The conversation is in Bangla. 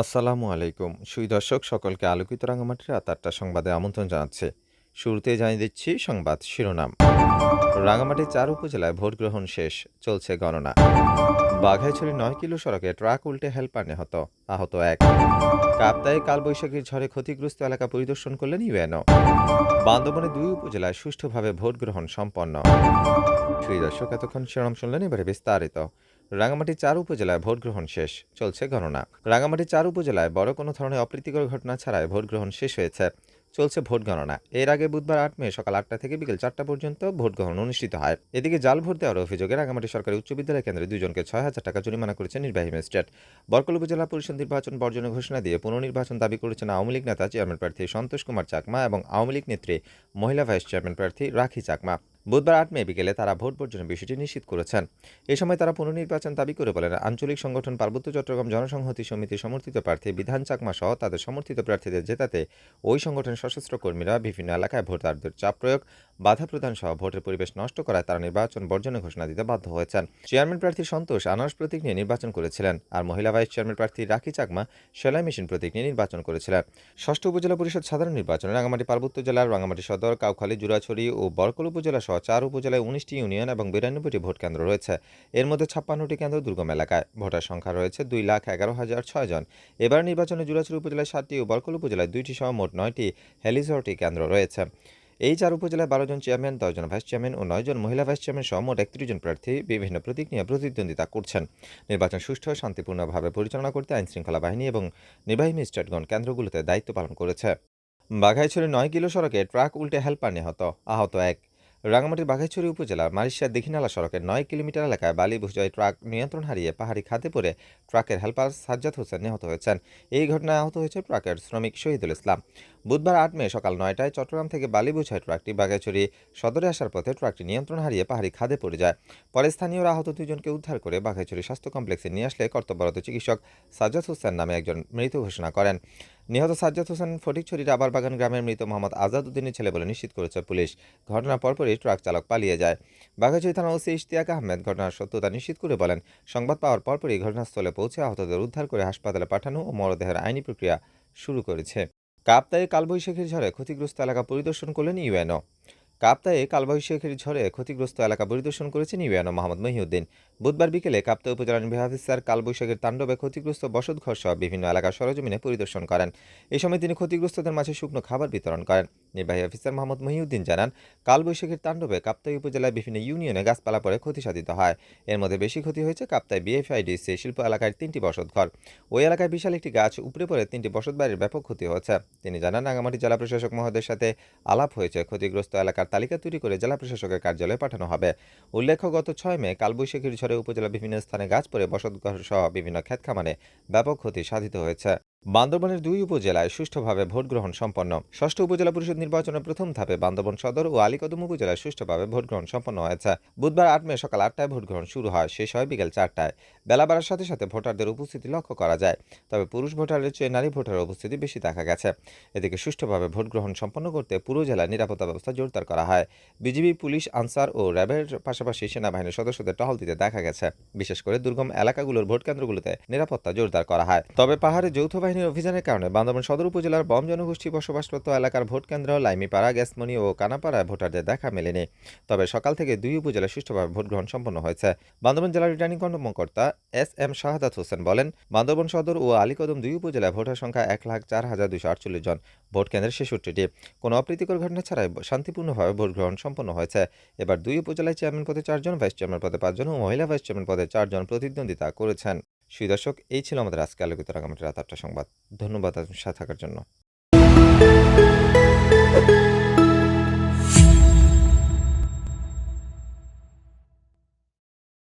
আসসালামু আলাইকুম। সুই দর্শক, সকলকে আলোকিত রাঙামাটির আটটা সংবাদে আমন্ত্রণ জানাচ্ছে। শুরুতে জানিয়ে দিচ্ছি সংবাদ শিরোনাম। রাঙামাটির চার উপজেলায় ভোট গ্রহণ শেষ, চলছে গণনা। বাঘাইছড়ি নয় কিলো সড়কে ট্রাক উল্টে হেলপার নিহত, আহত এক। কাপ্তায় কালবৈশাখীর ঝড়ে ক্ষতিগ্রস্ত এলাকা পরিদর্শন করলেন ইউএনও। বান্দরবনে দুই উপজেলায় সুষ্ঠুভাবে ভোট গ্রহণ সম্পন্ন। সুই দর্শক, এতক্ষণ শিরোনাম শুনলেন, এবারে বিস্তারিত। রাঙামাটি চার উপজেলায় ভোট গ্রহণ শেষ, চলছে গণনা। রাঙামাটি চার উপজেলায় বড় কোনো ধরনের অপ্রীতিকর ঘটনা ছাড়াই ভোট গ্রহণ শেষ হয়েছে। চলছে ভোট গণনা। এর আগে বুধবার আট মে সকাল আটটা থেকে বিকেল চারটা পর্যন্ত ভোট গ্রহণ অনুষ্ঠিত হয়। এদিকে জাল ভোট দেওয়ার অভিযোগে রাঙামাটি সরকারি উচ্চ বিদ্যালয় কেন্দ্রে দুজনকে ছয় হাজার টাকা জরিমানা করেছে নির্বাহী ম্যাজিস্ট্রেট। বরকল উপজেলা পরিষদ নির্বাচন বর্জনের ঘোষণা দিয়ে পুনর্নির্বাচন দাবি করেছেন আওয়ামী লীগ নেতা চেয়ারম্যান প্রার্থী সন্তোষ কুমার চাকমা এবং আওয়ামী লীগ নেত্রী মহিলা ভাইস চেয়ারম্যান প্রার্থী রাখি চাকমা। বুধবার আট মে বিকেলে তারা ভোট বর্জনের বিষয়টি নিশ্চিত করেছেন। এ সময় তারা পুনর্নির্বাচন দাবি করে বলেন, আঞ্চলিক সংগঠন পার্বত্য চট্টগ্রাম জনসংহতি সমিতি সমর্থিত প্রার্থী বিধান চাকমা সহ তাদের সমর্থিত প্রার্থীদের জেতাতে ওই সংগঠনের সশস্ত্র কর্মীরা বিভিন্ন এলাকায় ভোটারদের চাপ প্রয়োগ, বাধা প্রদান সহ ভোটের পরিবেশ নষ্ট করায় তারা নির্বাচন বর্জনের ঘোষণা দিতে বাধ্য হয়েছেন। চেয়ারম্যান প্রার্থী সন্তোষ আনারস প্রতীক নিয়ে নির্বাচন করেছিলেন আর মহিলা ভাইস চেয়ারম্যান প্রার্থী রাখি চাকমা সেলাই মেশিন প্রতীক নিয়ে নির্বাচন করেছিলেন। ষষ্ঠ উপজেলা পরিষদ সাধারণ নির্বাচনে রাঙামাটি পার্বত্য জেলার রাঙামাটি সদর, কাউখালী, জুরাছড়ি ও বরকল উপজেলা সহ চার উপজেলায় উনিশটি ইউনিয়ন এবং বিরানব্বইটি ভোট কেন্দ্র রয়েছে। এর মধ্যে ছাপ্পান্নটি কেন্দ্র দুর্গম এলাকায়। ভোটার সংখ্যা রয়েছে দুই লাখ এগারো হাজার ছয় জন। এবার নির্বাচনে জুরাছড়ি উপজেলায় সাতটি ও বরকল উপজেলায় দুইটি সহ মোট নয়টি হেলিসরটি কেন্দ্র রয়েছে। এই চার উপজেলায় বারো জন চেয়ারম্যান দশজন ভাইস চেয়ারম্যান ও নয়জন মহিলা ভাইস চেয়ারম্যান সহ মোট একত্রিশ জন প্রার্থী বিভিন্ন প্রতীক নিয়ে প্রতিদ্বন্দ্বিতা করছেন। নির্বাচন সুষ্ঠু ও শান্তিপূর্ণভাবে পরিচালনা করতে আইন শৃঙ্খলা বাহিনী এবং নির্বাহী ম্যাজিস্ট্রেটগণ কেন্দ্রগুলোতে দায়িত্ব পালন করেছে। বাঘাইছড়ি নয় কিলো সড়কে ট্রাক উল্টে হেলপার নিহত। আহত এক রাঙামাটির বাঘাইছড়ি উপজেলার মারিশিয়া দীঘিনালা সড়কের নয় কিলোমিটার এলাকায় বালি বুঝায় ট্রাক নিয়ন্ত্রণ হারিয়ে পাহাড়ি খাদে পড়ে ট্রাকের হেলপার সাজ্জাদ হোসেন নিহত হয়েছেন। এই ঘটনায় আহত হয়েছে ট্রাকের শ্রমিক শহীদুল ইসলাম। বুধবার আট মে সকাল নয়টায় চট্টগ্রাম থেকে বালি বুঝায় ট্রাকটি বাঘাইছড়ি সদরে আসার পথে ট্রাকটি নিয়ন্ত্রণ হারিয়ে পাহাড়ি খাদে পড়ে যায়। পরে স্থানীয়রা আহত দুজনকে উদ্ধার করে বাঘাইছড়ি স্বাস্থ্য কমপ্লেক্সে নিয়ে আসলে কর্তব্যরত চিকিৎসক সাজ্জাদ হোসেন নামে একজন মৃত ঘোষণা করেন। নিহত সাজ্জাদ হোসেন ফটিকছড়ির আবার বাগান গ্রামের মৃত মোহাম্মদ আজাদ উদ্দিনের ছেলে বলে নিশ্চিত করেছে পুলিশ। ঘটনার পরপরই ট্রাক চালক পালিয়ে যায়। বাঘাছড়ি থানা ওসি ইশতিয়াক আহমেদ ঘটনার সত্যতা নিশ্চিত করে বলেন, সংবাদ পাওয়ার পরপরই ঘটনাস্থলে পৌঁছে আহতদের উদ্ধার করে হাসপাতালে পাঠানো ও মরদেহের আইনি প্রক্রিয়া শুরু করেছে। কাপ্তায় কালবৈশাখীর ঝড়ে ক্ষতিগ্রস্ত এলাকা পরিদর্শন করলেন ইউএনও। কাপ্তায়ে কালবৈশাখীর ঝড়ে ক্ষতিগ্রস্ত এলাকা পরিদর্শন করেছেন ইউএনও মোহাম্মদ মহিউদ্দিন। বুধবার বিকেলে কাপ্তা উপজেলা নির্বাহী অফিসার কালবৈশাখীর তাণ্ডবে ক্ষতিগ্রস্ত বসতঘর সহ বিভিন্ন এলাকার সরজমিনে পরিদর্শন করেন। এ সময় তিনি ক্ষতিগ্রস্তদের মাঝে শুকনো খাবার বিতরণ করেন। নির্বাহী অফিসার মোহাম্মদ মহিউদ্দিন জানান, কালবৈশাখীর তাণ্ডবে কাপ্তাই উপজেলায় বিভিন্ন ইউনিয়নে গাছপালা পরে ক্ষতি সাধিত হয়। এর মধ্যে বেশি ক্ষতি হয়েছে কাপ্তাই বিএফআইডিসি শিল্প এলাকার তিনটি বসতঘর ওই এলাকায় বিশাল একটি গাছ উপড়ে পড়ে তিনটি বসতবাড়ির ব্যাপক ক্ষতি হয়েছে। তিনি জানান রাঙামাটি জেলা প্রশাসক মহোদয়ের সাথে আলাপ হয়েছে। ক্ষতিগ্রস্ত এলাকার তালিকা তৈরি করে জেলা প্রশাসকের কার্যালয়ে পাঠানো হবে। উল্লেখ্য, গত ছয় মে কালবৈশাখীর ঝড়ে উপজেলা বিভিন্ন স্থানে গাছ পড়ে বসতঘর সহ বিভিন্ন ক্ষেত খামারে ব্যাপক ক্ষতি সাধিত হয়েছে। বান্দরবনের দুই উপজেলায় সুষ্ঠুভাবে ভোট গ্রহণ সম্পন্ন। ষষ্ঠ উপজেলা পরিষদ নির্বাচনের প্রথম ধাপে বান্দরবন সদর ও আলীকদম উপজেলায় সুষ্ঠুভাবে ভোট গ্রহণ সম্পন্ন হয়েছে। বুধবার আট মে সকাল আটটায় ভোট গ্রহণ শুরু হয়, শেষ হয় বিকেল চারটায়। বেলা বাড়ার সাথে সাথে ভোটারদের উপস্থিতি লক্ষ্য করা যায়। তবে পুরুষ ভোটারের চেয়ে নারী ভোটারের উপস্থিতি বেশি দেখা গেছে। এদিকে সুষ্ঠুভাবে ভোট গ্রহণ সম্পন্ন করতে পুরো জেলায় নিরাপত্তা ব্যবস্থা জোরদার করা হয়। বিজিবি, পুলিশ, আনসার ও র্যাবের পাশাপাশি সেনাবাহিনীর সদস্যদের টহল দিতে দেখা গেছে। বিশেষ করে দুর্গম এলাকাগুলোর ভোট কেন্দ্রগুলোতে নিরাপত্তা জোরদার করা হয়। তবে পাহাড়ে যৌথ বাহিনীর অভিযানের কারণে বান্দরবান সদর উপজেলার বম জনগোষ্ঠী বসবাসরত এলাকার ভোট কেন্দ্র লাইমিপাড়া গ্যাসমনি ও কানাপাড়ায় ভোটারদের দেখা মেলেনি। তবে সকাল থেকে দুই উপজেলায় সুষ্ঠুভাবে ভোট গ্রহণ সম্পন্ন হয়েছে। বান্দরবান জেলার রিটার্নিং কর্মকর্তা এস এম শাহাদাত হোসেন বলেন, বান্দরবান সদর ও আলীকদম দুই উপজেলায় ভোটার সংখ্যা এক লাখ চার হাজার দুশো আটচল্লিশ জন। ভোট কেন্দ্রের ছেষট্টিটি। কোনো অপ্রীতিকর ঘটনা ছাড়াই শান্তিপূর্ণভাবে ভোট গ্রহণ সম্পন্ন হয়েছে। এবার দুই উপজেলায় চেয়ারম্যান পদে চারজন, ভাইস চেয়ারম্যান পদে পাঁচজন ও মহিলা ভাইস চেয়ারম্যান পদে চারজন প্রতিদ্বন্দ্বিতা করেছেন। সুই দর্শক এই ছিল আমাদের আজকে আলোকিত রাগামাটির রাত আটটা সংবাদ। ধন্যবাদ সাথে থাকার জন্য।